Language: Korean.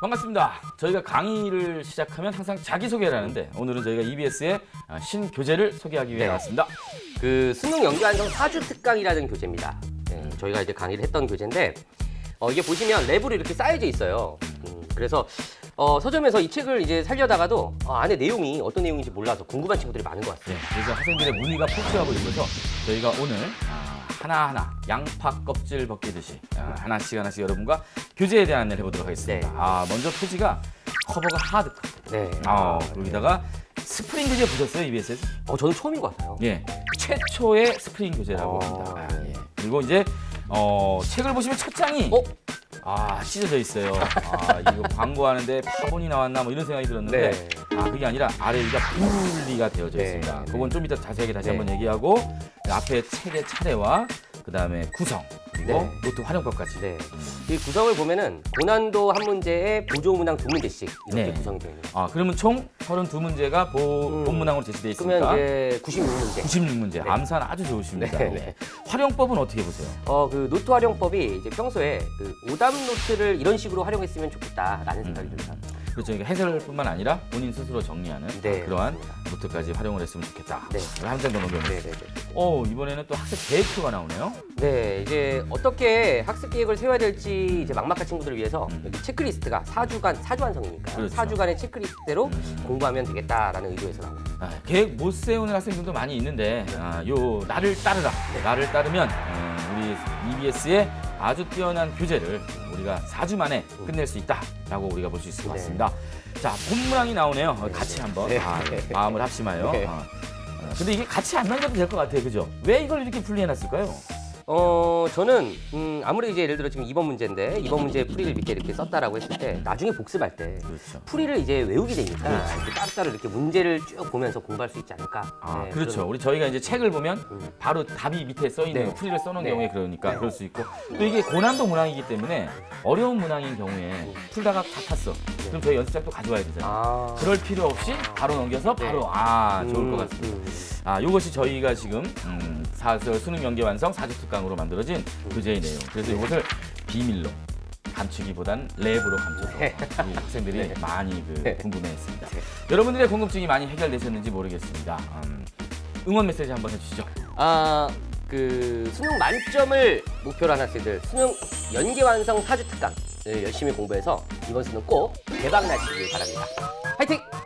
반갑습니다. 저희가 강의를 시작하면 항상 자기소개를 하는데 오늘은 저희가 EBS의 신교재를 소개하기 위해 네. 나왔습니다. 그 수능 연계완성 사주 특강이라는 교재입니다. 네, 저희가 이제 강의를 했던 교재인데 어, 이게 보시면 랩으로 이렇게 쌓여져 있어요. 음, 그래서 어, 서점에서 이 책을 이제 살려다가도 어, 안에 내용이 어떤 내용인지 몰라서 궁금한 친구들이 많은 것 같아요. 네, 그래서 학생들의 문의가 폭주하고 있어서 저희가 오늘 아, 하나하나 양파 껍질 벗기듯이 아, 하나씩 하나씩 여러분과 교재에 대한 안내를 해보도록 하겠습니다. 네. 아, 먼저 표지가 커버가 하드. 네. 아, 여기다가 스프링 교재 보셨어요, EBS에서? 어, 저는 처음인 것 같아요. 예, 최초의 스프링 교재라고 어, 합니다. 아, 네. 예. 그리고 이제 어, 책을 보시면 첫 장이 어? 아 찢어져 있어요. 아 이거 광고하는데 파본이 나왔나 뭐 이런 생각이 들었는데 네. 아 그게 아니라 아래 위가 분리가 되어져 네, 있습니다. 네. 그건 좀 이따 자세하게 다시 네. 한번 얘기하고 앞에 책의 차례와 그 다음에 구성 그리고 네. 노트 활용법까지. 네. 이 구성을 보면은 고난도 한 문제에 보조 문항 두 문제씩 이렇게 네. 구성이 되어 있는 거예요. 아 그러면 총 32문제가 음. 본문항으로 제시되어 있습니다. 그러면 이제 96문제. 96문제. 네. 암산 아주 좋으십니다. 네, 예. 네. 활용법은 어떻게 보세요? 어, 그 노트 활용법이 이제 평소에 그 오답 노트를 이런 식으로 활용했으면 좋겠다라는 생각이 듭니다. 그렇죠. 해설뿐만 아니라 본인 스스로 정리하는 네, 그러한 맞습니다. 노트까지 활용을 했으면 좋겠다. 네. 한 장 더 넘겨보세요. 네, 네, 네. 어 이번에는 또 학생 계획표가 나오네요. 네, 이제 어떻게 학습 계획을 세워야 될지 이제 막막한 친구들을 위해서 음. 여기 체크리스트가 4주간, 4주 완성이니까 그렇죠. 4주간의 체크리스트대로 음. 공부하면 되겠다라는 의도에서 나온 거예요. 아, 계획 못 세우는 학생들도 많이 있는데 아, 요 나를 따르라. 나를 따르면 어, 우리 EBS의 아주 뛰어난 교재를 우리가 4주 만에 끝낼 수 있다라고 우리가 볼 수 있을 것 네. 같습니다. 자 본문항이 나오네요. 어, 같이 네. 한번 네. 아, 네. 마음을 합심하여. 네. 어. 어, 근데 이게 같이 안 남겨도 될 것 같아요, 그죠? 왜 이걸 이렇게 분리해놨을까요? 어, 저는 음, 아무리 이제 예를 들어 지금 2번 문제인데 2번 문제 풀이를 밑에 이렇게 썼다라고 했을 때 나중에 복습할 때 그렇죠. 풀이를 이제 외우게 되니까 그렇죠. 이렇게 따로따로 이렇게 문제를 쭉 보면서 공부할 수 있지 않을까. 아, 네, 그렇죠. 그런- 우리 저희가 이제 책을 보면 음. 바로 답이 밑에 써 있는 네. 거, 풀이를 써놓은 네. 경우에 그러니까 그럴 수 있고 또 이게 고난도 문항이기 때문에 어려운 문항인 경우에 풀다가 다 탔어. 그럼 저희 연습장도 가져와야 되잖아요. 아, 그럴 필요 없이 바로 넘겨서 네. 바로 아 좋을 음, 것 같습니다. 음. 아 이것이 저희가 지금 음, 사설 수능 연계 완성 사주 특강 으로 만들어진 내용. 그래서 이것을 비밀로 감추기보단 랩으로 감춰서 네. 우리 학생들이 네. 많이 그 네. 궁금해했습니다. 네. 여러분들의 궁금증이 많이 해결되셨는지 모르겠습니다. 음, 응원 메시지 한번 해주시죠. 아, 그 수능 만점을 목표로 한 학생들 수능 연계 완성 사주 특강을 열심히 공부해서 이번 수능 꼭 대박 나시길 바랍니다. 화이팅!